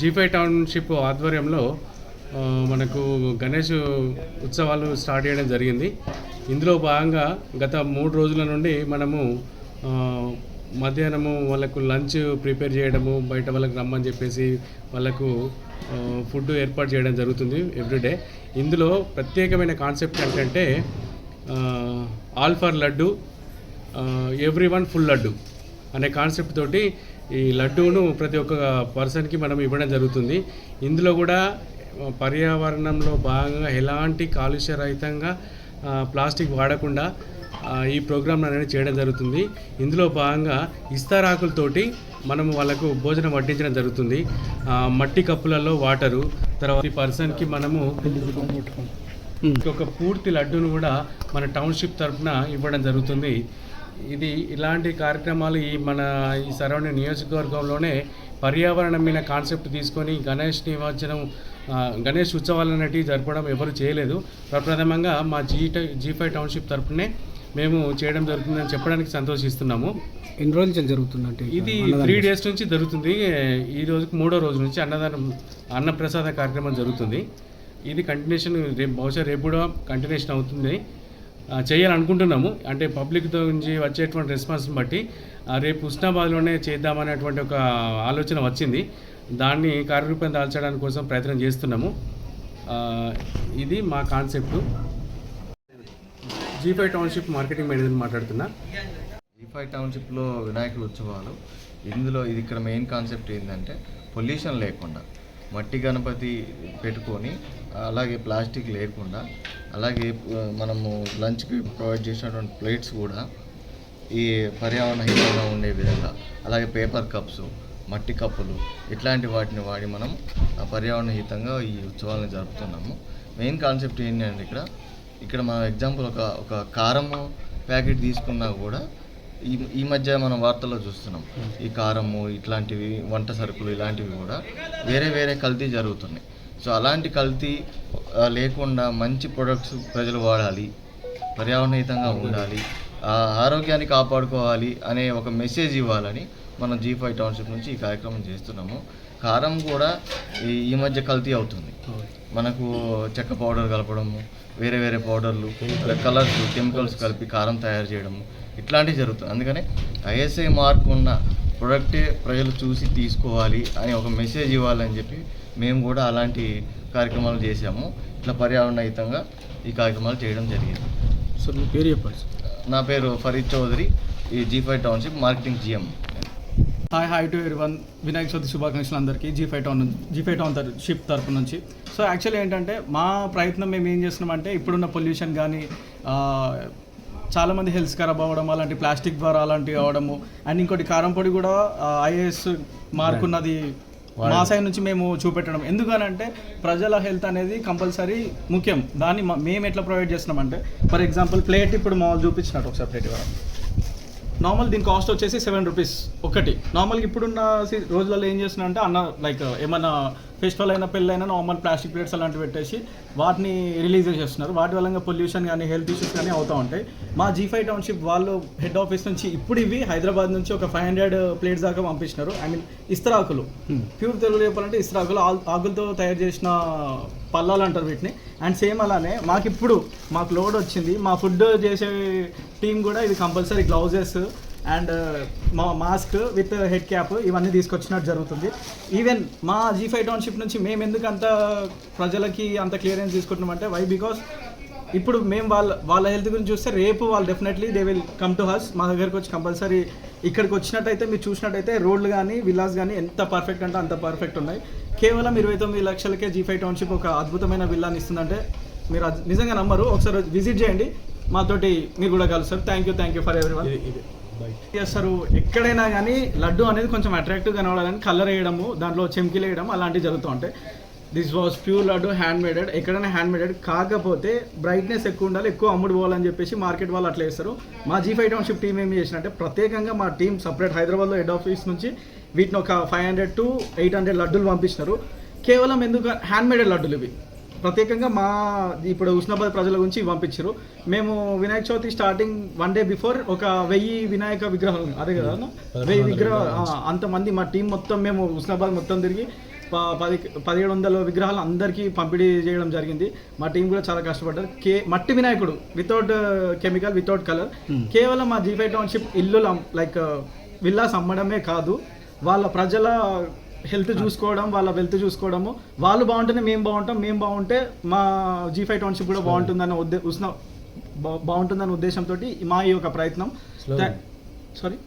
Zee five township ఆధ్వర్యంలో మనకు గణేష్ ఉత్సవాలు స్టార్ట్ చేయడం జరిగింది. ఇందులో భాగంగా గత మూడు రోజుల నుండి మనము మధ్యాహ్నము వాళ్ళకు లంచ్ ప్రిపేర్ చేయడము బయట వాళ్ళకి రమ్మని చెప్పేసి వాళ్ళకు ఫుడ్ ఏర్పాటు చేయడం జరుగుతుంది ఎవ్రీడే ఇందులో ప్రత్యేకమైన కాన్సెప్ట్ ఏంటంటే all for laddu every one full laddu అనే కాన్సెప్ట్ తోటి ఈ లడ్డూను ప్రతి ఒక్క పర్సన్కి మనం ఇవ్వడం జరుగుతుంది. ఇందులో కూడా పర్యావరణంలో భాగంగా ఎలాంటి కాలుష్య రహితంగా ప్లాస్టిక్ వాడకుండా ఈ ప్రోగ్రామ్ అనేది చేయడం జరుగుతుంది. ఇందులో భాగంగా ఇస్తారాకులతోటి మనము వాళ్ళకు భోజనం వడ్డించడం జరుగుతుంది. మట్టి కప్పులలో వాటరు తర్వాత ఈ పర్సన్కి మనము ఒక పూర్తి లడ్డూను కూడా మన టౌన్షిప్ తరఫున ఇవ్వడం జరుగుతుంది. ఇది ఇలాంటి కార్యక్రమాలు ఈ మన ఈ సరౌండింగ్ నియోజకవర్గంలోనే పర్యావరణం మీద కాన్సెప్ట్ తీసుకొని గణేష్ నిమజ్జనం గణేష్ ఉత్సవాలు అనేటివి జరపడం ఎవరు చేయలేదు. ప్రప్రథమంగా మా జీ జీ ఫైవ్ టౌన్షిప్ తరఫునే మేము చేయడం జరుగుతుందని చెప్పడానికి సంతోషిస్తున్నాము. ఎన్ని రోజులు నుంచి జరుగుతుందంటే ఇది త్రీ డేస్ నుంచి జరుగుతుంది. ఈ రోజుకి మూడో రోజు నుంచి అన్నదానం అన్నప్రసాద కార్యక్రమం జరుగుతుంది. ఇది కంటిన్యూషన్ రేపు బహుశా రేపు కూడా కంటిన్యూషన్ అవుతుంది. చేయాలనుకుంటున్నాము. అంటే పబ్లిక్తో నుంచి వచ్చేటువంటి రెస్పాన్స్ని బట్టి రేపు ఉస్నాబాద్లోనే చేద్దామనేటువంటి ఒక ఆలోచన వచ్చింది. దాన్ని కార్యరూపం దాల్చడానికి కోసం ప్రయత్నం చేస్తున్నాము. ఇది మా concept G five township marketing manager మాట్లాడుతున్నా. జీఫై టౌన్షిప్లో వినాయకుల ఉత్సవాలు. ఇందులో ఇది ఇక్కడ మెయిన్ కాన్సెప్ట్ ఏంటంటే పొల్యూషన్ లేకుండా. మట్టి గణపతి పెట్టుకొని అలాగే ప్లాస్టిక్ లేకుండా అలాగే మనము లంచ్కి ప్రొవైడ్ చేసినటువంటి ప్లేట్స్ కూడా ఈ పర్యావరణ హితంగా ఉండే విధంగా అలాగే పేపర్ కప్స్ మట్టి కప్పులు ఇట్లాంటి వాటిని వాడి మనం ఆ, పర్యావరణ హితంగా ఈ ఉత్సవాలను జరుపుతున్నాము. మెయిన్ కాన్సెప్ట్ ఏంటంటే ఇక్కడ ఇక్కడ మన ఎగ్జాంపుల్ ఒక ఒక కారము ప్యాకెట్ తీసుకున్నా కూడా ఈ ఈ మధ్య మనం వార్తల్లో చూస్తున్నాం. ఈ కారము ఇట్లాంటివి వంట సరుకులు ఇలాంటివి కూడా వేరే వేరే కల్తీ జరుగుతున్నాయి. సో అలాంటి కల్తీ లేకుండా మంచి ప్రొడక్ట్స్ ప్రజలు వాడాలి పర్యావరణయుతంగా ఉండాలి ఆరోగ్యాన్ని కాపాడుకోవాలి అనే ఒక మెసేజ్ ఇవ్వాలని మనం జీ ఫైవ్ టౌన్షిప్ నుంచి ఈ కార్యక్రమం చేస్తున్నాము. కారం కూడా ఈ మధ్య కల్తీ అవుతుంది. మనకు చెక్క పౌడర్ కలపడము వేరే వేరే పౌడర్లు కలర్స్ కెమికల్స్ కలిపి కారం తయారు చేయడము ఇట్లాంటివి జరుగుతుంది. అందుకని ఐఎస్ఐ మార్క్ ఉన్న ప్రొడక్టే ప్రజలు చూసి తీసుకోవాలి అని ఒక మెసేజ్ ఇవ్వాలని చెప్పి మేము కూడా అలాంటి కార్యక్రమాలు చేశాము. ఇట్లా పర్యావరణహితంగా ఈ కార్యక్రమాలు చేయడం జరిగింది. సార్ మీ పేరు చెప్పండి నా పేరు ఫరీద్ చౌదరి ఈ G five township marketing GM hi hi to one Vinayaka Chavithi శుభాకాంక్షలు అందరికీ. G five town G five town తర షిప్ తరపు నుంచి. సో యాక్చువల్లీ ఏంటంటే మా ప్రయత్నం మేము ఏం చేస్తున్నామంటే ఇప్పుడున్న పొల్యూషన్ కానీ చాలామంది హెల్త్ ఖరాబ్ అవ్వడం అలాంటి ప్లాస్టిక్ ద్వారా అలాంటివి అవ్వడము అండ్ ఇంకోటి కారం పొడి కూడా ఐఏఎస్ మార్క్ ఉన్నది మా సైడ్ నుంచి మేము చూపెట్టడం. ఎందుకనంటే ప్రజల హెల్త్ అనేది కంపల్సరీ ముఖ్యం. దాన్ని మేము ఎట్లా ప్రొవైడ్ చేస్తున్నామంటే ఫర్ ఎగ్జాంపుల్ ప్లేట్ ఇప్పుడు మామూలు చూపించినట్టు ఒకసారి ప్లేట్ ఇవ్వడం నార్మల్ దీని కాస్ట్ వచ్చేసి సెవెన్ రూపీస్ ఒకటి. నార్మల్గా ఇప్పుడున్న సి- రోజులలో ఏం చేస్తున్నా అంటే అన్న లైక్ ఏమన్నా ఫెస్టివల్ అయినా పెళ్ళైనా నార్మల్ ప్లాస్టిక్ ప్లేట్స్ అలాంటివి పెట్టేసి వాటిని రిలీజ్ చేస్తున్నారు వాటి వల్ల పొల్యూషన్ కానీ హెల్త్ ఇష్యూస్ కానీ అవుతూ ఉంటాయి. మా జీ ఫైవ్ టౌన్షిప్ వాళ్ళు హెడ్ ఆఫీస్ నుంచి ఇప్పుడు ఇవి హైదరాబాద్ నుంచి ఒక ఫైవ్ హండ్రెడ్ ప్లేట్స్ దాకా పంపించినారు ఐ మీన్ ఇస్తరాకులు. ప్యూర్ తెలుగు చెప్పాలంటే ఇస్తరాకులు ఆకులతో తయారు చేసిన పల్లాలు అంటారు వీటిని. అండ్ సేమ్ అలానే మాకు ఇప్పుడు మాకు లోడ్ వచ్చింది. మా ఫుడ్ చేసే టీం కూడా ఇది కంపల్సరీ గ్లౌజెస్ అండ్ uh, మా మాస్క్ విత్ హెడ్ క్యాప్ ఇవన్నీ తీసుకొచ్చినట్టు జరుగుతుంది. ఈవెన్ మా జీ ఫైవ్ టౌన్షిప్ నుంచి మేము ఎందుకు అంత ప్రజలకి అంత క్లియరెన్స్ తీసుకుంటున్నామంటే వై బికాస్ ఇప్పుడు మేము వాళ్ళ వాళ్ళ హెల్త్ గురించి చూస్తే రేపు వాళ్ళు definitely they will come to us మా దగ్గరకు వచ్చి కంపల్సరీ ఇక్కడికి వచ్చినట్టయితే మీరు చూసినట్టయితే రోడ్లు కానీ విల్లాస్ కానీ ఎంత పర్ఫెక్ట్ అంటే అంత పర్ఫెక్ట్ ఉన్నాయి. కేవలం ఇరవై తొమ్మిది లక్షలకే జీ ఫైవ్ టౌన్షిప్ ఒక అద్భుతమైన విల్లాని ఇస్తుందంటే మీరు నిజంగా నమ్మరు. ఒకసారి విజిట్ చేయండి. మాతోటి మీరు కూడా కలుస్తారు. Thank you thank you for ఎవరి చేస్తారు ఎక్కడైనా కానీ లడ్డు అనేది కొంచెం అట్రాక్టివ్ కనబడాలని కలర్ వేయడము దాంట్లో చెంకిలు వేయడం అలాంటివి జరుగుతూ ఉంటాయి. This was pure laddu hand maded ఎక్కడైనా హ్యాండ్ మేడెడ్ కాకపోతే బ్రైట్నెస్ ఎక్కువ ఉండాలి ఎక్కువ అమ్ముడు పోవాలని చెప్పేసి మార్కెట్ వాళ్ళు అట్లా వేస్తారు మా జీ ఫైవ్ టౌన్షిప్ టీం ఏం చేసినట్టే ప్రత్యేకంగా మా టీం సపరేట్ హైదరాబాద్లో హెడ్ ఆఫీస్ నుంచి వీటిని ఒక five hundred to eight hundred లడ్డూలు పంపించినారు కేవలం ఎందుకు హ్యాండ్ మేడెడ్ లడ్డూలు ఇవి. ప్రత్యేకంగా మా ఇప్పుడు ఉస్నాబాద్ ప్రజల గురించి పంపించారు. మేము Vinayaka Chavithi starting one day before ఒక వెయ్యి వినాయక విగ్రహాలు అదే కదా? వెయ్యి విగ్రహ అంతమంది మా టీం మొత్తం మేము ఉస్నాబాద్ మొత్తం తిరిగి పది పదిహేడు వందల విగ్రహాలు అందరికీ పంపిణీ చేయడం జరిగింది. మా టీం కూడా చాలా కష్టపడ్డారు. కే మట్టి వినాయకుడు వితౌట్ కెమికల్ వితౌట్ కలర్ కేవలం మా జీఫై టౌన్షిప్ ఇల్లు లైక్ విల్లాస్ అమ్మడమే కాదు వాళ్ళ ప్రజల హెల్త్ చూసుకోవడం వాళ్ళ వెల్త్ చూసుకోవడము. వాళ్ళు బాగుంటేనే మేము బాగుంటాం మేము బాగుంటే మా జీఫై టౌన్షిప్ కూడా బాగుంటుందన్న ఉద్దే ఉస్న- బా- బాగుంటుందన్న ఉద్దేశంతో మా ఈ యొక్క ప్రయత్నం. సారీ?